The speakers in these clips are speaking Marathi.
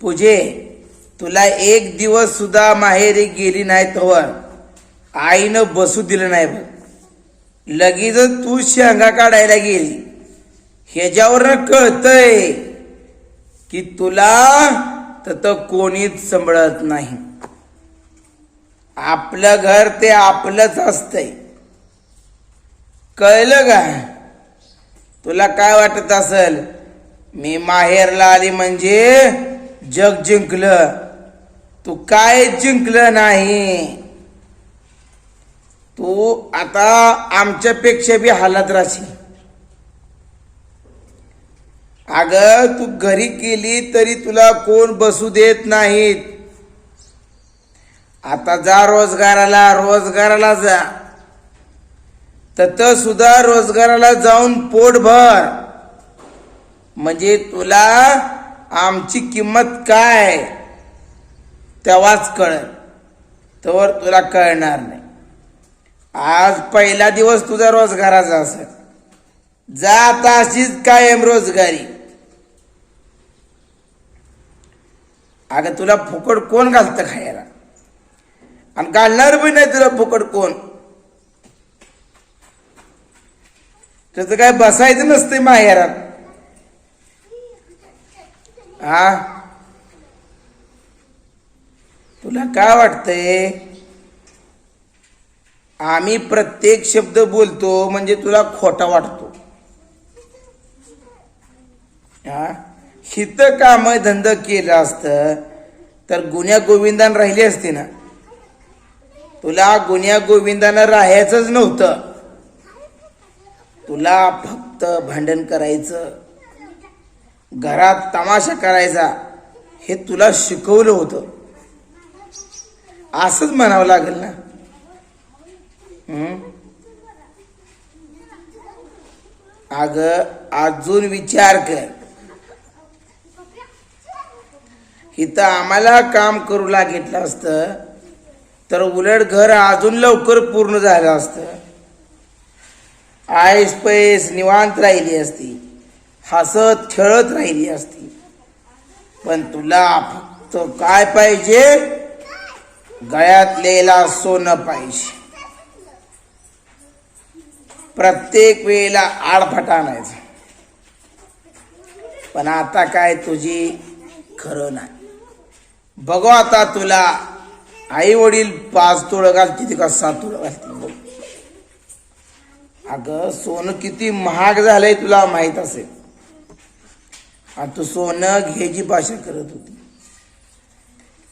पूजे तुला एक दिवस सुद्धा माहेरी गेली नाही तवर. आईनं बसू दिलं नाही बघ. लगेच तू शेंगा काढायला गेली. ह्याच्यावर कळतय की तुला तर कोणीच सांभाळत नाही. आपलं घर ते आपलंच असतंय. कळलं का? तुला काय वाटत असल? मी माहेरला आली म्हणजे जग जिंकलं तू काय जिंकलं नाही? तू आता आमच्यापेक्षा बी हालत राशी. अग तू घरी केली तरी तुला कोण बसू देत नाहीत. आता जा रोजगाराला रोजगाराला जा. तर सुद्धा रोजगाराला जाऊन पोट भर. म्हणजे तुला आमची किंमत काय? तेव्हाच कळेल. तर तुला कळणार नाही. आज पहिला दिवस तुझा रोजगाराचा असेल. जा आता अशीच कायम रोजगारी. अगं तुला फुकट कोण घालतं खायला? आणि घालणार बी नाही तुला फुकट कोण? त्याचं काय बसायचं नसतंय माहेरात. हा? तुला काय वाटतंय? आम्ही प्रत्येक शब्द बोलतो म्हणजे तुला खोटा वाटतो. हा? हित काम धंद केलं असतं तर गुन्ह्या गोविंदान राहिली असते ना? तुला गुन्ह्या गोविंदानं राहायचंच नव्हतं. तुला फक्त भांडण करायचं घरात तमाशा करायचा हे तुला शिकवलं होतं. असंच म्हणावं लागेल ना? अग अजून विचार कर. इथं आम्हाला काम करू लागितलं असतं तर उलट घर अजून लवकर पूर्ण झालं असतं. आयस पैस निवांत राहिली असती. हसत खेळत राहिली असती. पण तुला फक्त काय पाहिजे? गळ्यातलेला सोनं पाहिजे. प्रत्येक वेळेला आडफटा आणायचा. पण आता काय तुझी खरं नाही. बघू आता तुला आई वडील पाच तुळं घालतील का सात तुळं घालतील अगं सोनं किती महाग झालंय तुला माहीत असेल. आणि तू सोनं घ्यायची भाषा करत होती.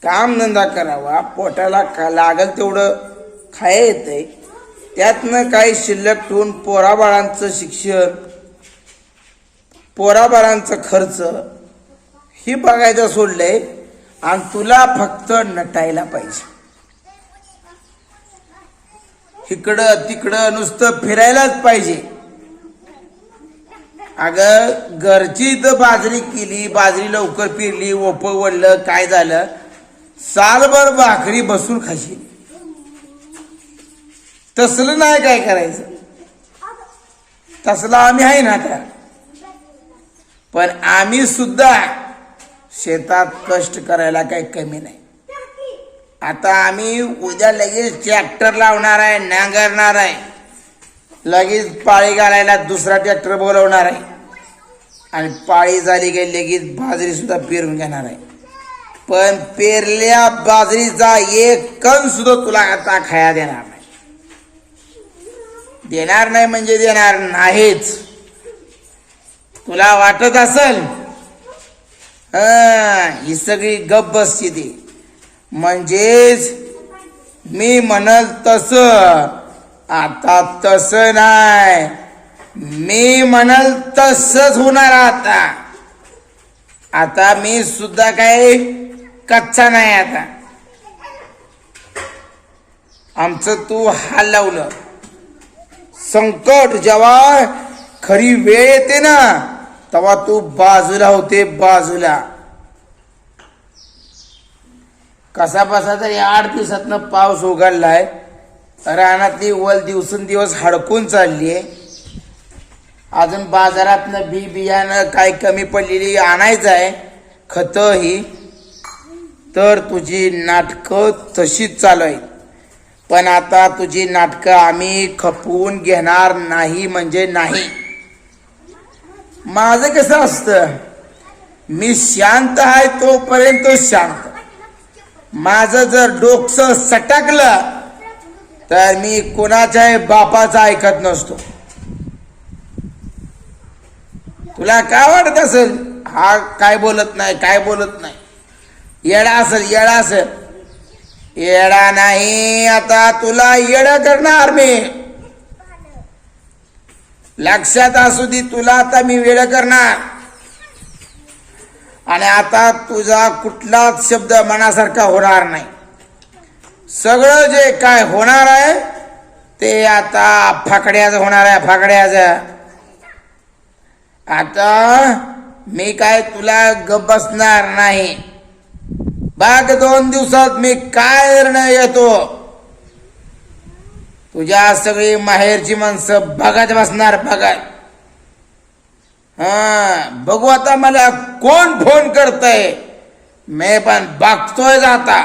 काम धंदा करावा पोटाला का लागल तेवढं खाया येतंय. त्यातनं काही शिल्लक ठेवून पोराबाळांचं शिक्षण पोराबाळांचा खर्च ही बघायचं सोडलंय आणि तुला फक्त नटायला पाहिजे. इकडं तिकडं नुसतं फिरायलाच पाहिजे. अगं घरची इथं बाजरी केली बाजरी लवकर पिरली ओप वडलं काय झालं? सालभर भाकरी बसून खाशील. तसलं नाही काय करायचं. तसला आम्ही आहे ना त्या पण आम्ही सुद्धा शेतात कष्ट करायला काही कमी नाही. आता आम्ही उद्या लगेच ट्रॅक्टर लावणार आहे नांगरणार आहे. लगेच पाळी घालायला दुसरा ट्रॅक्टर बोलवणार आहे. आणि पाळी झाली की लगेच बाजरी सुद्धा पेरून घेणार आहे. पण पेरल्या बाजरीचा एक कण सुद्धा तुला आता खाया देणार नाही. देणार नाही म्हणजे देणार नाहीच. तुला वाटत असल ही सगळी गप बसची ती. म्हणजेच मी म्हणल तसं आता तस नाही. मी म्हणल तसच होणार आता. आता मी सुद्धा काही कच्चा नाही आता. आमचं तू हाल लावलं. संकट जेव्हा खरी वेळ येते ना तेव्हा तू बाजूला होते बाजूला. कसा बसा तरी आठ दिवसातनं पाऊस उघडलाय. रानातली वल दिवसेंदिवस हडकून चालली आहे अजून बाजारातनं बी बियाणं काय कमी पडलेली आणायचं आहे खतं ही. तर तुझी नाटकं तशीच चालू आहेत पण आता तुझी नाटकं आम्ही खपवून घेणार नाही म्हणजे नाही. माझं कसं असतं? मी शांत आहे तोपर्यंत शांत. माझं जर डोकसं सटकलं तर मी कोणाच्याही बापाचा ऐकत नसतो. तुला काय वाटत असेल? हा काय बोलत नाही काय बोलत नाही. येडा असेल येडा असेल. येडा नाही आता तुला येडा करणार मी. लक्षात असू दे तुला आता मी वेळ करणार. आणि आता तुझा कुठलाच शब्द मनासारखा होणार नाही. सगळं जे काय होणार आहे ते आता फाकड्याचं होणार आहे फाकड्याचं. आता मी काय तुला ग बसणार नाही. बाग दोन दिवसात मी काय निर्णय येतो तुझ्या सगळी माहेरची माणसं बघत बसणार बघत. हा बघू आता मला कोण फोन करतय. मी पण बघतोय आता.